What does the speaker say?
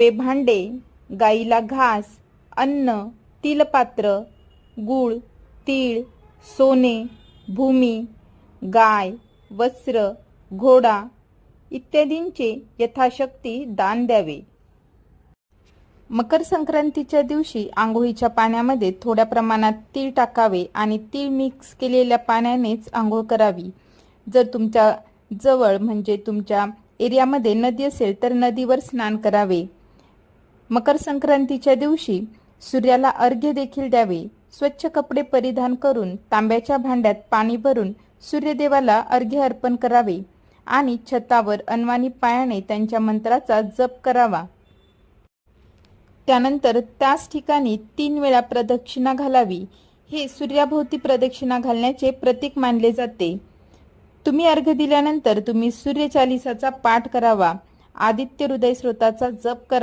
वे भांडे गाईला घास अन्न तिलपात्र गूळ तीळ सोने भूमी गाय वस्त्र घोडा इत्यादींचे यथाशक्ती दान द्यावे. मकर संक्रांतीच्या दिवशी आंघोळीच्या पाण्यामध्ये थोड्या प्रमाणात तीळ टाकावे आणि तीळ मिक्स केलेल्या पाण्यानेच आंघोळ करावी. जर तुमच्या जवळ म्हणजे तुमच्या एरियामध्ये नदी असेल तर नदीवर स्नान करावे. मकर संक्रांतीच्या दिवशी सूर्याला अर्घ्य देखील द्यावे. स्वच्छ कपडे परिधान करून तांब्याच्या भांड्यात पाणी भरून सूर्यदेवाला अर्घ्य अर्पण करावे आणि छतावर अनवाणी पायाने त्यांच्या मंत्राचा जप करावा. त्यानंतर त्याच ठिकाणी तीन वेळा प्रदक्षिणा घालावी. हे सूर्याभोवती प्रदक्षिणा घालण्याचे प्रतीक मानले जाते. तुम्ही अर्घ्य दिल्यानंतर तुम्ही सूर्यचालिसाचा पाठ करावा. आदित्य हृदय स्रोताचा जप करा